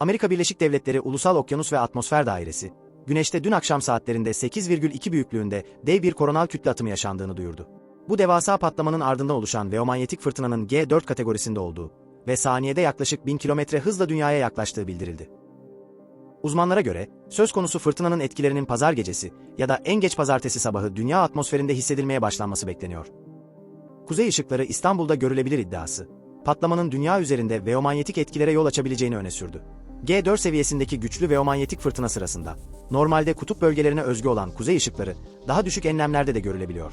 Amerika Birleşik Devletleri Ulusal Okyanus ve Atmosfer Dairesi, Güneş'te dün akşam saatlerinde 8,2 büyüklüğünde dev bir koronal kütle atımı yaşandığını duyurdu. Bu devasa patlamanın ardından oluşan veomanyetik fırtınanın G4 kategorisinde olduğu ve saniyede yaklaşık 1000 kilometre hızla dünyaya yaklaştığı bildirildi. Uzmanlara göre, söz konusu fırtınanın etkilerinin pazar gecesi ya da en geç pazartesi sabahı dünya atmosferinde hissedilmeye başlanması bekleniyor. Kuzey ışıkları İstanbul'da görülebilir iddiası, patlamanın dünya üzerinde veomanyetik etkilere yol açabileceğini öne sürdü. G4 seviyesindeki güçlü veomanyetik fırtına sırasında, normalde kutup bölgelerine özgü olan kuzey ışıkları, daha düşük enlemlerde de görülebiliyor.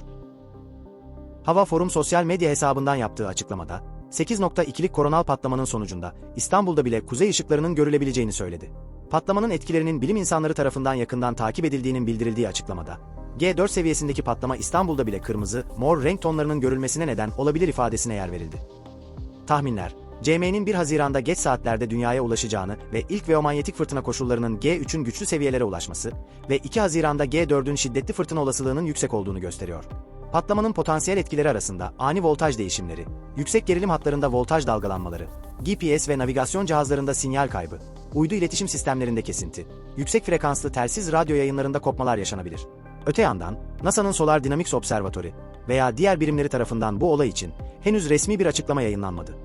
Hava Forum sosyal medya hesabından yaptığı açıklamada, 8.2'lik koronal patlamanın sonucunda İstanbul'da bile kuzey ışıklarının görülebileceğini söyledi. Patlamanın etkilerinin bilim insanları tarafından yakından takip edildiğinin bildirildiği açıklamada, G4 seviyesindeki patlama İstanbul'da bile kırmızı, mor renk tonlarının görülmesine neden olabilir ifadesine yer verildi. Tahminler, CM'nin 1 Haziran'da geç saatlerde dünyaya ulaşacağını ve ilk veomanyetik fırtına koşullarının G3'ün güçlü seviyelere ulaşması ve 2 Haziran'da G4'ün şiddetli fırtına olasılığının yüksek olduğunu gösteriyor. Patlamanın potansiyel etkileri arasında ani voltaj değişimleri, yüksek gerilim hatlarında voltaj dalgalanmaları, GPS ve navigasyon cihazlarında sinyal kaybı, uydu iletişim sistemlerinde kesinti, yüksek frekanslı telsiz radyo yayınlarında kopmalar yaşanabilir. Öte yandan, NASA'nın Solar Dynamics Observatory veya diğer birimleri tarafından bu olay için henüz resmi bir açıklama yayınlanmadı.